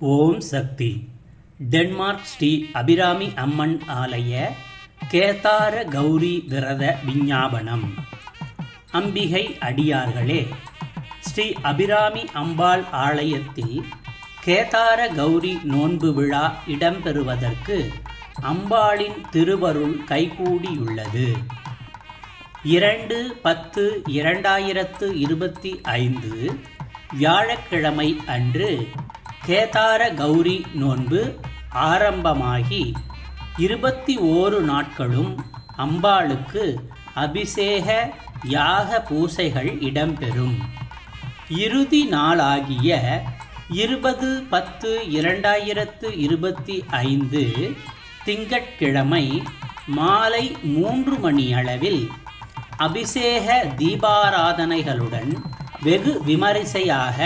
ஓம் சக்தி. Denmark Sri Abirami Amman ஆலய கேதார கௌரி விரத விஞ்ஞாபனம். அம்பிகை அடியார்களே ஸ்ரீ அபிராமி அம்பாள் ஆலயத்தில் கேதார கௌரி நோன்பு விழா இடம்பெறுவதற்கு அம்பாளின் திருவருள் கைகூடியுள்ளது. இரண்டு பத்து இரண்டாயிரத்து இருபத்தி ஐந்து வியாழக்கிழமை அன்று கேதார கௌரி நோன்பு ஆரம்பமாகி இருபத்தி ஓரு நாட்களும் அம்பாளுக்கு அபிஷேக யாக பூசைகள் இடம்பெறும். இறுதி நாளாகிய இருபது பத்து இரண்டாயிரத்து இருபத்தி ஐந்து திங்கட்கிழமை மாலை மூன்று மணி அளவில் அபிஷேக தீபாராதனைகளுடன் வெகு விமரிசையாக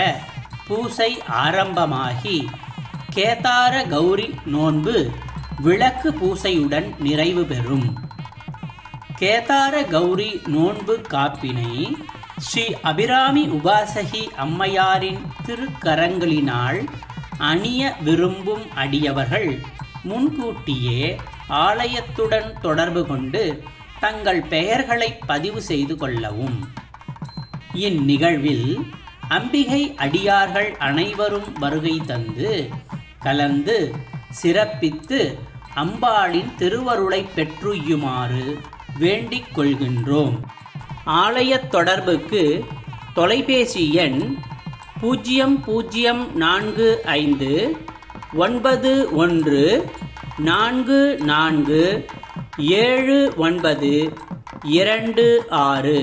பூசை ஆரம்பமாகி கேதார கௌரி நோன்பு விளக்கு பூசையுடன் நிறைவு பெறும். கேதார கௌரி நோன்பு காப்பினை ஸ்ரீ அபிராமி உபாசகி அம்மையாரின் திருக்கரங்களினால் அணிய விரும்பும் அடியவர்கள் முன்கூட்டியே ஆலயத்துடன் தொடர்பு கொண்டு தங்கள் பெயர்களை பதிவு செய்து கொள்ளவும். இந்நிகழ்வில் அம்பிகை அடியார்கள் அனைவரும் வருகை தந்து கலந்து சிறப்பித்து அம்பாளின் திருவருளை பெற்றுயுமாறு வேண்டிக் கொள்கின்றோம். ஆலயத் தொடர்புக்கு தொலைபேசி எண் பூஜ்ஜியம் பூஜ்ஜியம் நான்கு ஐந்து ஒன்பது ஒன்று நான்கு நான்கு ஏழு ஒன்பது இரண்டு ஆறு.